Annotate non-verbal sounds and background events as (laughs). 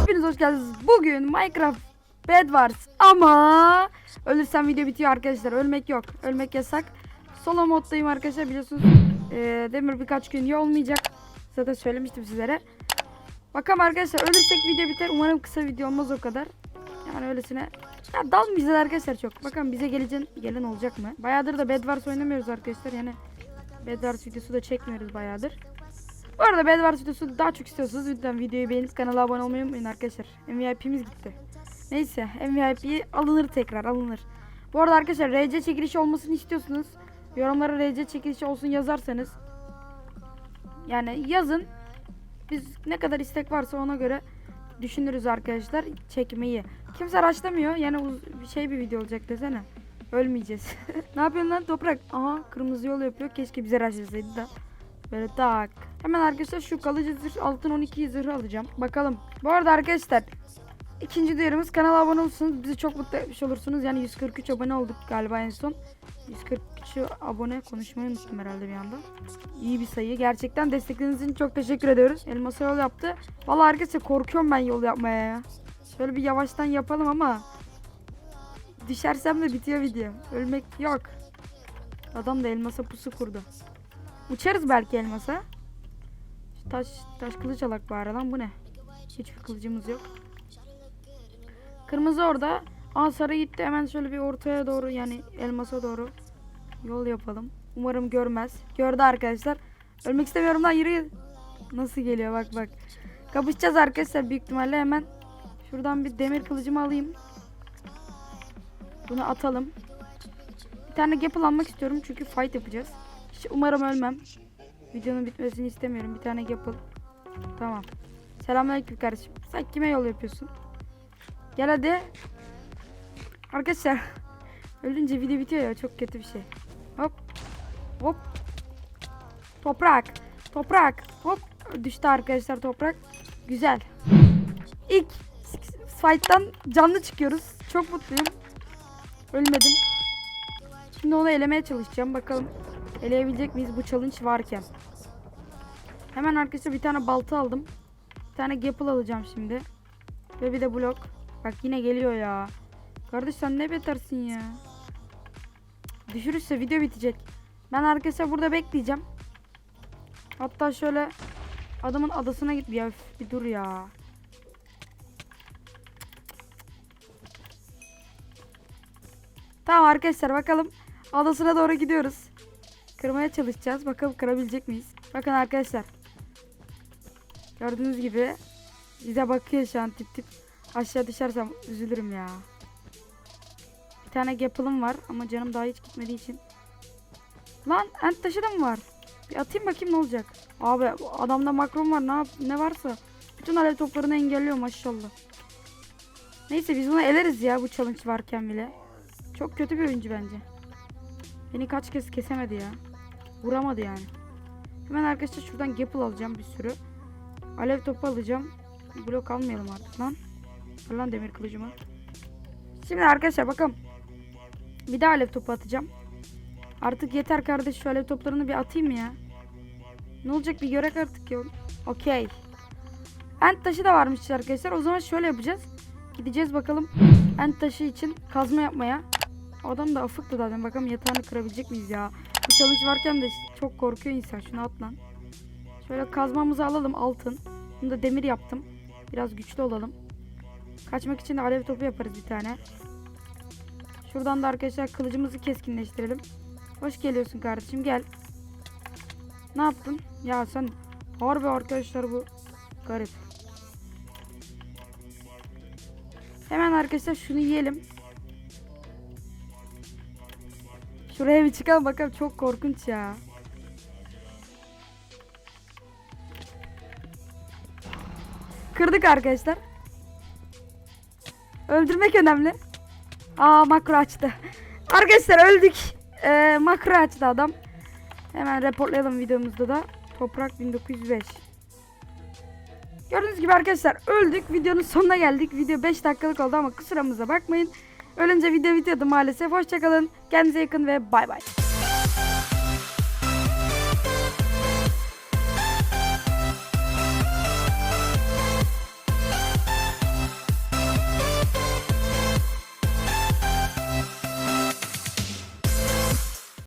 Hepiniz hoş geldiniz. Bugün Minecraft Bed ama ölürsem video bitiyor arkadaşlar. Ölmek yok. Ölmek yasak. Solo moddayım arkadaşlar biliyorsunuz. Ee, Demir birkaç gün iyi olmayacak. Zaten söylemiştim sizlere. Bakalım arkadaşlar ölürsek video biter. Umarım kısa video olmaz o kadar. Yani öylesine. Ya dalmayacağız arkadaşlar çok. Bakalım bize gelecek gelen olacak mı? Bayağıdır da Bed oynamıyoruz arkadaşlar. Yani Bed Wars videosu da çekmiyoruz bayağıdır. Bu arada Bed Wars videosu daha çok istiyorsanız lütfen videoyu beğenip kanala abone olmayı unutmayın arkadaşlar. MVIP'miz gitti. Neyse MVP alınır tekrar alınır. Bu arada arkadaşlar RC çekilişi olmasını istiyorsunuz. Yorumlara RC çekilişi olsun yazarsanız. Yani yazın. Biz ne kadar istek varsa ona göre düşünürüz arkadaşlar çekmeyi. Kimse araçlamıyor. Yani şey bir video olacak desene. Ölmeyeceğiz. (laughs) ne yapıyorsun lan toprak? Aha kırmızı yol yapıyor. Keşke bize araçlasaydı da. Böyle tak. Hemen arkadaşlar şu kalıcı zırh altın 12 zırhı alacağım. Bakalım. Bu arada arkadaşlar ikinci duyurumuz kanala abone olursunuz. Bizi çok mutlu etmiş olursunuz. Yani 143 abone olduk galiba en son. 143 abone konuşmayı unuttum herhalde bir anda. İyi bir sayı. Gerçekten destekleriniz için çok teşekkür ediyoruz. Elmas'a yol yaptı. Vallahi arkadaşlar korkuyorum ben yol yapmaya ya. Şöyle bir yavaştan yapalım ama düşersem de bitiyor video. Ölmek yok. Adam da elmasa pusu kurdu. Uçarız belki elmasa. Şu taş taş kılıç alak bari lan bu ne? Hiçbir kılıcımız yok. Kırmızı orada. Aa sarı gitti hemen şöyle bir ortaya doğru yani elmasa doğru yol yapalım. Umarım görmez. Gördü arkadaşlar. Ölmek istemiyorum lan yürü. Nasıl geliyor bak bak. Kapışacağız arkadaşlar büyük ihtimalle hemen. Şuradan bir demir kılıcımı alayım. Bunu atalım. Bir tane gapple almak istiyorum çünkü fight yapacağız. Hiç umarım ölmem. Videonun bitmesini istemiyorum. Bir tane yapıl. Tamam. Selamünaleyküm kardeşim. Sen kime yol yapıyorsun? Gel hadi. Arkadaşlar. (laughs) Ölünce video bitiyor ya. Çok kötü bir şey. Hop. Hop. Toprak. Toprak. Hop. Düştü arkadaşlar toprak. Güzel. İlk fight'tan canlı çıkıyoruz. Çok mutluyum. Ölmedim. Şimdi onu elemeye çalışacağım. Bakalım eleyebilecek miyiz bu challenge varken. Hemen arkadaşlar bir tane balta aldım. Bir tane gapple alacağım şimdi. Ve bir de blok. Bak yine geliyor ya. Kardeş sen ne betersin ya. Düşürürse video bitecek. Ben arkadaşlar burada bekleyeceğim. Hatta şöyle adamın adasına git. Ya bir dur ya. Tamam arkadaşlar bakalım. Adasına doğru gidiyoruz. Kırmaya çalışacağız. Bakalım kırabilecek miyiz? Bakın arkadaşlar. Gördüğünüz gibi bize bakıyor şu an tip tip. Aşağı düşersem üzülürüm ya. Bir tane gapılım var ama canım daha hiç gitmediği için. Lan ent taşı da mı var? Bir atayım bakayım ne olacak. Abi adamda makron var ne ne varsa. Bütün alev toplarını engelliyor maşallah. Neyse biz bunu eleriz ya bu challenge varken bile. Çok kötü bir oyuncu bence. Beni kaç kez kesemedi ya. Vuramadı yani. Hemen arkadaşlar şuradan gapple alacağım bir sürü. Alev topu alacağım. Blok almayalım artık lan. Ver lan demir kılıcımı. Şimdi arkadaşlar bakalım. Bir daha alev topu atacağım. Artık yeter kardeş şu alev toplarını bir atayım ya. Ne olacak bir görek artık ya. Okey. Ent taşı da varmış arkadaşlar. O zaman şöyle yapacağız. Gideceğiz bakalım ent taşı için kazma yapmaya. Adam da afıktı zaten. Bakalım yatağını kırabilecek miyiz ya. Bu challenge varken de çok korkuyor insan. Şunu at lan. Şöyle kazmamızı alalım altın. Bunu da demir yaptım. Biraz güçlü olalım. Kaçmak için de alev topu yaparız bir tane. Şuradan da arkadaşlar kılıcımızı keskinleştirelim. Hoş geliyorsun kardeşim gel. Ne yaptın? Ya sen harbi arkadaşlar bu garip. Hemen arkadaşlar şunu yiyelim. Şuraya bir çıkalım bakalım çok korkunç ya. Kırdık arkadaşlar. Öldürmek önemli. Aa makro açtı. Arkadaşlar öldük. Ee, makro açtı adam. Hemen reportlayalım videomuzda da. Toprak 1905. Gördüğünüz gibi arkadaşlar öldük. Videonun sonuna geldik. Video 5 dakikalık oldu ama kusuramıza bakmayın. Ölünce video bitiyordu maalesef. Hoşçakalın. Kendinize yakın ve bay bay.